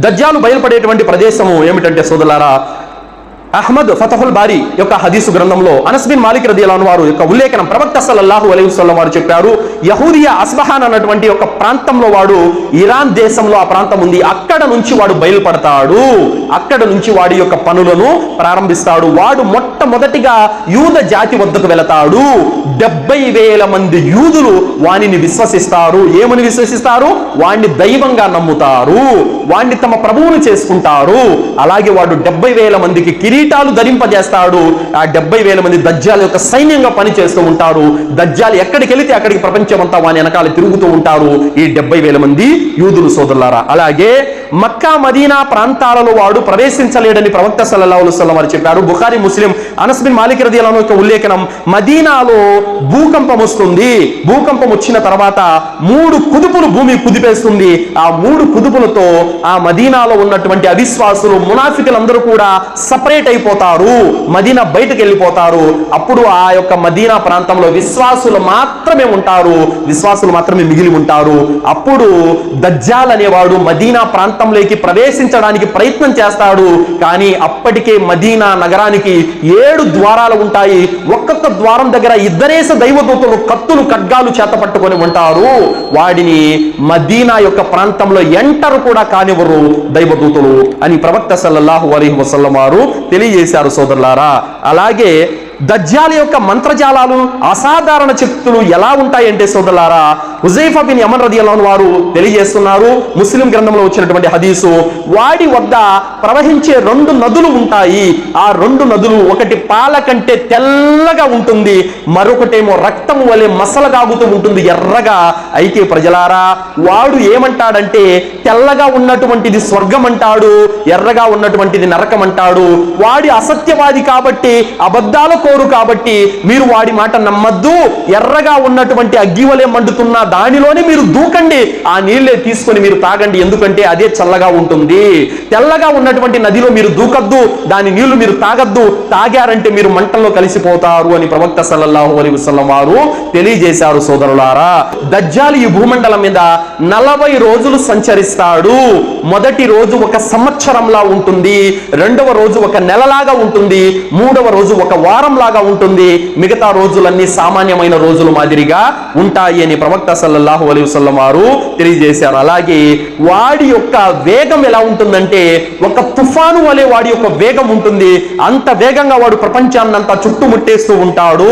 దజ్జాలు బయలుపడేటువంటి ప్రదేశము ఏమిటంటే సోదలారా అహ్మద్ ఫతహుల్ బారి యొక్క హదీసు గ్రంథంలో అనస్బిన్ మాలిక్ రదీలాన్ వారు యొక్క ఉల్లేఖనం ప్రవక్త సల్లల్లాహు అలైహి వసల్లం వారు చెప్పారు యహూదియా అస్బహాన్ అన్నటువంటి ఒక ప్రాంతంలో వాడు ఇరాన్ దేశంలో ఆ ప్రాంతం ఉంది. అక్కడ నుంచి వాడు బయలుపడతాడు. అక్కడ నుంచి వాడి యొక్క పనులను ప్రారంభిస్తాడు. వాడు మొట్టమొదటిగా యూద జాతి వద్దకు వెళతాడు. డెబ్బై వేల మంది యూదులు వానిని విశ్వసిస్తారు. ఏమని విశ్వసిస్తారు? వాణ్ణి దైవంగా నమ్ముతారు. వాణ్ణి తమ ప్రభువును చేసుకుంటారు. అలాగే వాడు డెబ్బై వేల మందికి కిరీటాలు ధరింపజేస్తాడు. ఆ డెబ్బై వేల మంది దజ్జాల యొక్క సైన్యంగా పనిచేస్తూ ఉంటారు దజ్జాలు ఎక్కడికి వెళితే అక్కడికి ప్రపంచమంతా వాని వెనకాల తిరుగుతూ ఉంటారు ఈ డెబ్బై వేల మంది యూదులు సోదరులారా. అలాగే మక్కా మదీనా ప్రాంతాలలో వాడు ప్రవేశించలేడని ప్రవక్త సల్లల్లాహు అలైహి వసల్లం వారు చెప్పారు. బుఖారి ముస్లిం అనస్బిన్ మాలిక మాలిక్ యొక్క ఉల్లేఖనం మదీనాలో భూకంపం వస్తుంది. భూకంపం వచ్చిన తర్వాత మూడు కుదుపులు భూమి కుదిపేస్తుంది. ఆ మూడు కుదుపులతో ఆ మదీనాలో ఉన్నటువంటి అవిశ్వాసులు మునాఫికులందరూ కూడా సపరేట్ అయిపోతారు. మదీనా బయటకు వెళ్ళిపోతారు. అప్పుడు ఆ యొక్క మదీనా ప్రాంతంలో విశ్వాసులు మాత్రమే ఉంటారు. విశ్వాసులు మాత్రమే మిగిలి ఉంటారు. అప్పుడు దజ్జాల్ అనేవాడు మదీనా ప్రాంతం ప్రాంతంలోకి ప్రవేశించడానికి ప్రయత్నం చేస్తాడు. కానీ అప్పటికే మదీనా నగరానికి ఏడు ద్వారాలు ఉంటాయి. ఒక్కొక్క ద్వారం దగ్గర ఇద్దరేస దైవదూతలు కత్తులు ఖడ్గాలు చేత పట్టుకొని ఉంటారు. వాడిని మదీనా యొక్క ప్రాంతంలో ఎంటర్ కూడా కానివ్వరు దైవదూతలు అని ప్రవక్త సల్లల్లాహు అలీ వసల్లం వారు తెలియజేశారు సోదరులారా. అలాగే దజ్జాల యొక్క మంత్రజాలాలు అసాధారణ శక్తులు ఎలా ఉంటాయంటే సోదరులారా హుజైఫా బిన్ యమన్ రదియల్లాహు వారు తెలియజేస్తున్నారు. ముస్లిం గ్రంథంలో వచ్చినటువంటి హదీసు వాడి వద్ద ప్రవహించే రెండు నదులు ఉంటాయి. ఆ రెండు నదులు ఒకటి పాల కంటే తెల్లగా ఉంటుంది మరొకటేమో రక్తం వలె మసలగాగుతూ ఉంటుంది ఎర్రగా. అయితే ప్రజలారా వాడు ఏమంటాడంటే తెల్లగా ఉన్నటువంటిది స్వర్గం అంటాడు ఎర్రగా ఉన్నటువంటిది నరకం అంటాడు వాడి అసత్యవాది కాబట్టి అబద్ధాల కోరు కాబట్టి మీరు వాడి మాట నమ్మద్దు. ఎర్రగా ఉన్నటువంటి అగ్గి వలె మండుతున్న దానిలోనే మీరు దూకండి. ఆ నీళ్ళే తీసుకొని మీరు తాగండి. ఎందుకంటే అదే చల్లగా ఉంటుంది. తెల్లగా ఉన్నటువంటి నదిలో మీరు దూకద్దు. దాని నీళ్ళు మీరు తాగద్దు. తాగారంటే మీరు మంటల్లో కలిసిపోతారు అని ప్రవక్త సల్లల్లాహు అలీ వసల్లం వారు తెలియజేశారు సోదరులారా. దజ్జాలు ఈ భూమండలం మీద నలభై రోజులు సంచరిస్తాడు. మొదటి రోజు ఒక సంవత్సరంలా ఉంటుంది. రెండవ రోజు ఒక నెలలాగా ఉంటుంది. మూడవ రోజు ఒక వారం లాగా ఉంటుంది. మిగతా రోజులన్నీ సామాన్యమైన రోజులు మాదిరిగా ఉంటాయి అని ప్రవక్త సల్లల్లాహు అలీ వసల్లం వారు తెలియజేశారు. అలాగే వాడి యొక్క వేగం ఎలా ఉంటుందంటే ఒక తుఫాను వలె వాడి యొక్క వేగం ఉంటుంది. అంత వేగంగా వాడు ప్రపంచాన్నంతా చుట్టుముట్టేస్తూ ఉంటాడు.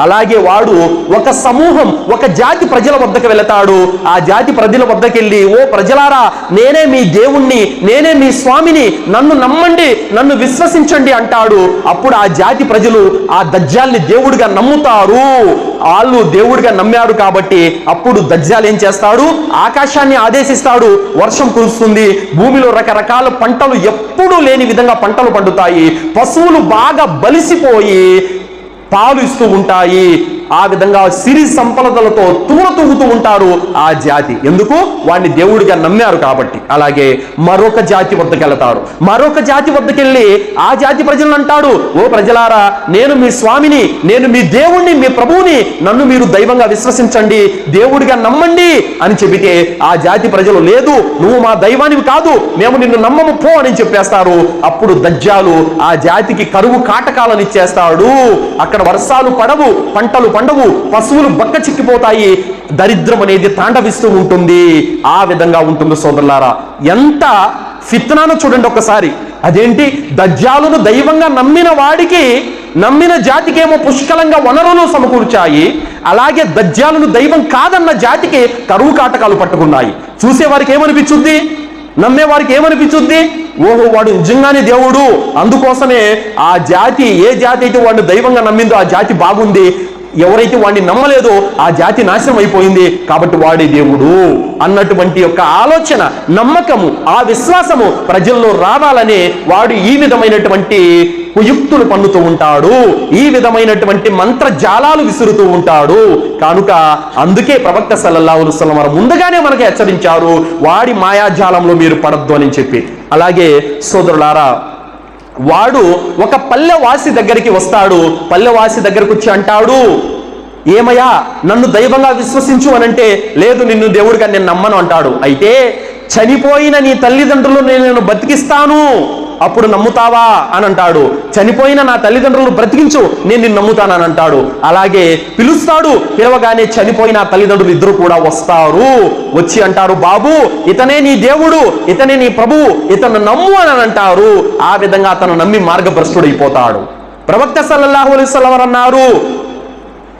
అలాగే వాడు ఒక సమూహం ఒక జాతి ప్రజల వద్దకు వెళతాడు. ఆ జాతి ప్రజల వద్దకు వెళ్ళి ఓ ప్రజలారా నేనే మీ దేవుణ్ణి నేనే మీ స్వామిని నన్ను నమ్మండి నన్ను విశ్వసించండి అంటాడు. అప్పుడు ఆ జాతి ప్రజలు ఆ దజ్జాల్ని దేవుడిగా నమ్ముతారు. వాళ్ళు దేవుడిగా నమ్మారు కాబట్టి అప్పుడు దజ్జాలు ఏం చేస్తాడు? ఆకాశాన్ని ఆదేశిస్తాడు. వర్షం కురుస్తుంది. భూమిలో రకరకాల పంటలు ఎప్పుడూ లేని విధంగా పంటలు పండుతాయి. పశువులు బాగా బలిసిపోయి పాలు ఇస్తూ ఉంటాయి. ఆ విధంగా సిరి సంపదలతో తూర తూగుతూ ఉంటారు ఆ జాతి. ఎందుకు? వాడిని దేవుడిగా నమ్మారు కాబట్టి. అలాగే మరొక జాతి వద్దకు వెళతారు. మరొక జాతి వద్దకెళ్ళి ఆ జాతి ప్రజలను అంటాడు ఓ ప్రజలారా నేను మీ స్వామిని నేను మీ దేవుణ్ణి మీ ప్రభువుని నన్ను మీరు దైవంగా విశ్వసించండి దేవుడిగా నమ్మండి అని చెబితే ఆ జాతి ప్రజలు లేదు నువ్వు మా దైవానివి కాదు మేము నిన్ను నమ్మము పో అని చెప్పేస్తారు. అప్పుడు దజ్జాలు ఆ జాతికి కరువు కాటకాలను ఇచ్చేస్తాడు. అక్కడ వర్షాలు పడవు పంటలు పండవు పశువులు బక్క చిక్కిపోతాయి. దరిద్రం అనేది తాండవిస్తూ ఉంటుంది. ఆ విధంగా ఉంటుంది సోదరులారా. ఎంత ఫిత్నాను చూడండి ఒకసారి. అదేంటి? దజ్జాలను దైవంగా నమ్మిన వాడికి నమ్మిన జాతికేమో పుష్కలంగా వనరులు సమకూర్చాయి. అలాగే దజ్జాలను దైవం కాదన్న జాతికి కరువు కాటకాలు పట్టుకున్నాయి. చూసేవారికి ఏమనిపించుద్ది? నమ్మేవారికి ఏమనిపించుద్ది? ఓహో వాడు నిజంగానే దేవుడు. అందుకోసమే ఆ జాతి ఏ జాతి అయితే వాడిని దైవంగా నమ్మిందో ఆ జాతి బాగుంది. ఎవరైతే వాడిని నమ్మలేదో ఆ జాతి నాశనం అయిపోయింది కాబట్టి వాడే దేవుడు అన్నటువంటి యొక్క ఆలోచన నమ్మకము ఆ విశ్వాసము ప్రజల్లో రావాలనే వాడు ఈ విధమైనటువంటి కుయుక్తులు పన్నుతూ ఉంటాడు. ఈ విధమైనటువంటి మంత్రజాలాలు విసురుతూ ఉంటాడు. కనుక అందుకే ప్రవక్త సల్లల్లాహు వారు ముందుగానే మనకు హెచ్చరించారు వాడి మాయాజాలంలో మీరు పడద్దు అని చెప్పి. అలాగే సోదరులారా వాడు ఒక పల్లెవాసి దగ్గరికి వస్తాడు. పల్లెవాసి దగ్గరకు వచ్చి అంటాడు ఏమయ్యా నన్ను దైవంగా విశ్వసించు అనంటే లేదు నిన్ను దేవుడిగా నేను నమ్మను అంటాడు. అయితే చనిపోయిన నీ తల్లిదండ్రులు నేను బతికిస్తాను. అప్పుడు నమ్ముతావా అని అంటాడు. చనిపోయిన నా తల్లిదండ్రులు బ్రతికించు నేను నిన్ను నమ్ముతానని అంటాడు. అలాగే పిలుస్తాడు పిలవగానే చనిపోయిన తల్లిదండ్రులు ఇద్దరు కూడా వస్తారు. వచ్చి అంటారు బాబు ఇతనే నీ దేవుడు ఇతనే నీ ప్రభువు ఇతను నమ్ము అని అంటారు. ఆ విధంగా అతను నమ్మి మార్గభ్రష్టుడైపోతాడు. ప్రవక్త సల్లల్లాహు అలైహి అన్నారు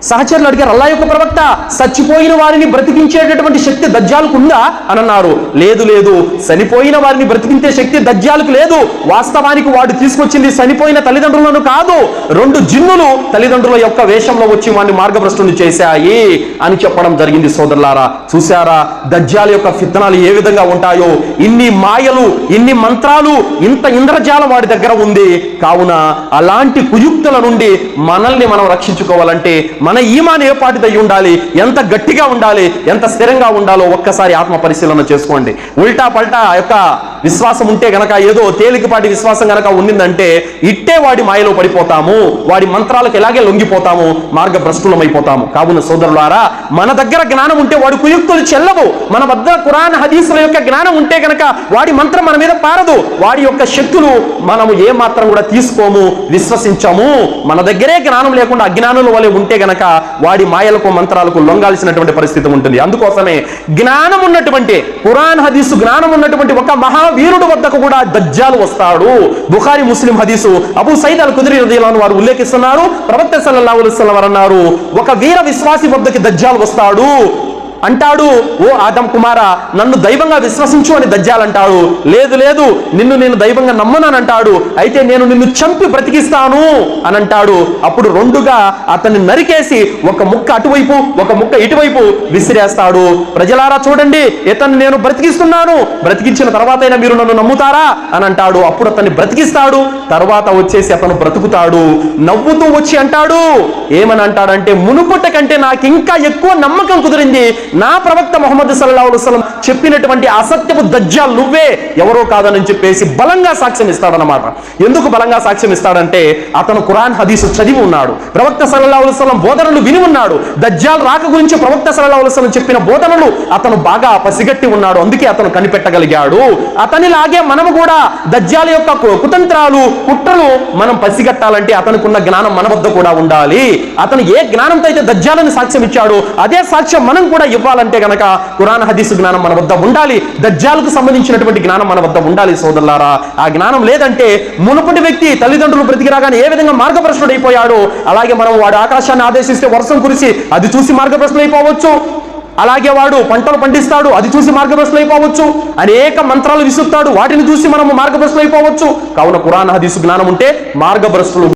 సహచరులు అడిగారు అల్లా యొక్క ప్రవక్త చచ్చిపోయిన వారిని బ్రతికించేటటువంటి శక్తి దజ్జాలకు ఉందా? అని అన్నారు లేదు లేదు. చనిపోయిన వారిని బ్రతికించే శక్తి దజ్జాలకు లేదు. వాస్తవానికి వాడు తీసుకొచ్చింది చనిపోయిన తల్లిదండ్రులను కాదు రెండు జిన్నులు తల్లిదండ్రుల యొక్క వేషంలో వచ్చి వాడిని మార్గభ్రష్టుని చేశాయి అని చెప్పడం జరిగింది సోదరులారా. చూశారా? దజ్జాల యొక్క ఫిత్తనాలు ఏ విధంగా ఉంటాయో? ఇన్ని మాయలు ఇన్ని మంత్రాలు ఇంత ఇంద్రజాలం వాడి దగ్గర ఉంది. కావున అలాంటి కుయుక్తుల నుండి మనల్ని మనం రక్షించుకోవాలంటే మన ఈమాన్ ఏ పాటిదై ఉండాలి? ఎంత గట్టిగా ఉండాలి? ఎంత స్థిరంగా ఉండాలో ఒక్కసారి ఆత్మ పరిశీలన చేసుకోండి. ఉల్టా పల్టా యొక్క విశ్వాసం ఉంటే గనక ఏదో తేలికపాటి విశ్వాసం గనక ఉండిందంటే ఇట్టే వాడి మాయలో పడిపోతాము వాడి మంత్రాలకు ఎలాగే లొంగిపోతాము మార్గ అయిపోతాము కావున సోదరులారా మన దగ్గర జ్ఞానం ఉంటే వాడి కుయుక్తులు చెల్లవు. మన వద్ద కురాన్ హదీసుల యొక్క జ్ఞానం ఉంటే గనక వాడి మంత్రం మన మీద పారదు. వాడి యొక్క శక్తులు మనము ఏ మాత్రం కూడా తీసుకోము విశ్వసించము. మన దగ్గరే జ్ఞానం లేకుండా అజ్ఞానుల వలె ఉంటే గనక వాడి మాయలకు మంత్రాలకు లొంగాల్సినటువంటి పరిస్థితి ఉంటుంది. అందుకోసమే జ్ఞానం ఉన్నటువంటి కురాన్ హదీసు జ్ఞానం ఉన్నటువంటి ఒక మహా వీరుడు వద్దకు కూడా దజ్జాలు వస్తాడు. బుఖారి ముస్లిం హదీసు అబు సైద్ అల్ కుదిరి హృదయాలను వారు ఉల్లేఖిస్తున్నారు. ప్రవక్త సల్లల్లాహు అలైహి వారు అన్నారు ఒక వీర విశ్వాసి వద్దకి దజ్జాలు వస్తాడు. అంటాడు ఓ ఆదం కుమార నన్ను దైవంగా విశ్వసించు అని దజ్జాలంటాడు. లేదు లేదు నిన్ను నేను దైవంగా నమ్మనని అంటాడు అయితే నేను నిన్ను చంపి బ్రతికిస్తాను అని అంటాడు అప్పుడు రెండుగా అతన్ని నరికేసి ఒక ముక్క అటువైపు ఒక ముక్క ఇటువైపు విసిరేస్తాడు. ప్రజలారా చూడండి ఇతన్ని నేను బ్రతికిస్తున్నాను. బ్రతికించిన తర్వాతైనా మీరు నన్ను నమ్ముతారా? అని అంటాడు అప్పుడు అతన్ని బ్రతికిస్తాడు. తర్వాత వచ్చేసి అతను బ్రతుకుతాడు. నవ్వుతూ వచ్చి అంటాడు ఏమని అంటాడంటే మునుపుట కంటే నాకు ఇంకా ఎక్కువ నమ్మకం కుదిరింది. నా ప్రవక్త మొహమ్మద్ సల్లా వసలం చెప్పినటువంటి అసత్యపు దజ్జాలు నువ్వే ఎవరో కాదని చెప్పేసి బలంగా సాక్ష్యం ఇస్తాడనమాట ఎందుకు బలంగా సాక్ష్యం ఇస్తాడంటే అతను కురాన్ హదీసు చదివి ఉన్నాడు. ప్రవక్త సల్లాహు వసలం బోధనలు విని ఉన్నాడు. దజ్జాల్ రాక గురించి ప్రవక్త సల్లాహు వసలం చెప్పిన బోధనలు అతను బాగా పసిగట్టి ఉన్నాడు. అందుకే అతను కనిపెట్టగలిగాడు. అతనిలాగే మనము కూడా దజ్జాల యొక్క కుతంత్రాలు కుట్రలు మనం పసిగట్టాలంటే అతనికి ఉన్న జ్ఞానం మన వద్ద కూడా ఉండాలి. అతను ఏ జ్ఞానంతో అయితే దజ్జాలని సాక్ష్యం ఇచ్చాడో అదే సాక్ష్యం మనం కూడా ఇవ్వాలంటే కనుక కురాన్ హదీసు జ్ఞానం మన వద్ద ఉండాలి. దజ్జాలకు సంబంధించినటువంటి జ్ఞానం మన వద్ద ఉండాలి సోదరులారా. ఆ జ్ఞానం లేదంటే మునుపటి వ్యక్తి తల్లిదండ్రులు బ్రతికి రాగానే ఏ విధంగా మార్గభ్రష్టుడు అయిపోయాడో? అలాగే మనం వాడు ఆకాశాన్ని ఆదేశిస్తే వర్షం కురిసి అది చూసి మార్గభ్రష్టుడు అయిపోవచ్చు. అలాగే వాడు పంటలు పండిస్తాడు అది చూసి మార్గభ్రష్టులు అయిపోవచ్చు. అనేక మంత్రాలు విసుకుతాడు వాటిని చూసి మనము మార్గభ్రష్టులు అయిపోవచ్చు. కావున కురాన్ హదీసు జ్ఞానం ఉంటే మార్గభ్రష్టులు